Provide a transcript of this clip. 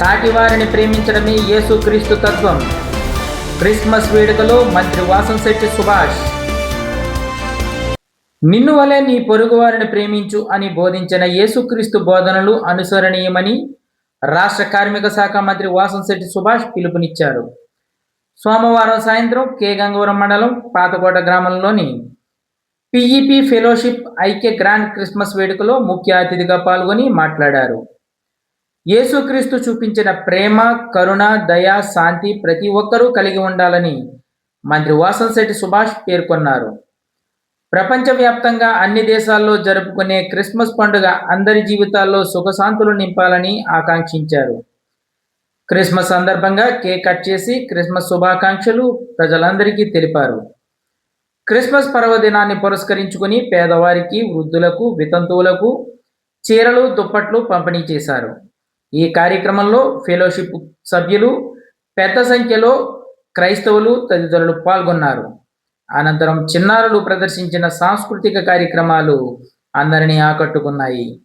సాటి వారిని ప్రేమించడమే యేసుక్రీస్తు తత్వం. క్రిస్మస్ వేడుకలో మంత్రి వాసంశెట్టి సుభాష్. నిన్ను వలె నీ పొరుగువారిని ప్రేమించు అని బోధించిన యేసుక్రీస్తు బోధనలు అనుసరణీయమని రాష్ట్ర కార్మిక శాఖ మంత్రి వాసంశెట్టి సుభాష్ పిలుపునిచ్చారు. సోమవారం సాయంత్రం కే గంగవరం మండలం పాతకోట గ్రామంలోని పిఈపి ఫెలోషిప్ ఐక్య గ్రాండ్ క్రిస్మస్ వేడుకలో ముఖ్య అతిథిగా పాల్గొని మాట్లాడారు. యేసుక్రీస్తు చూపించిన ప్రేమ కరుణ దయ శాంతి ప్రతి ఒక్కరూ కలిగి ఉండాలని మంత్రి వాసంశెట్టి సుభాష్ పేర్కొన్నారు. ప్రపంచవ్యాప్తంగా అన్ని దేశాల్లో జరుపుకునే క్రిస్మస్ పండుగ అందరి జీవితాల్లో సుఖశాంతులు నింపాలని ఆకాంక్షించారు. క్రిస్మస్ సందర్భంగా కేక్ కట్ చేసి క్రిస్మస్ శుభాకాంక్షలు ప్రజలందరికీ తెలిపారు. క్రిస్మస్ పర్వదినాన్ని పురస్కరించుకుని పేదవారికి వృద్ధులకు వితంతువులకు చీరలు దుప్పట్లు పంపిణీ చేశారు. ఈ కార్యక్రమంలో ఫెలోషిప్ సభ్యులు పెద్ద సంఖ్యలో క్రైస్తవులు తదితరులు పాల్గొన్నారు. అనంతరం చిన్నారులు ప్రదర్శించిన సాంస్కృతిక కార్యక్రమాలు అందరినీ ఆకట్టుకున్నాయి.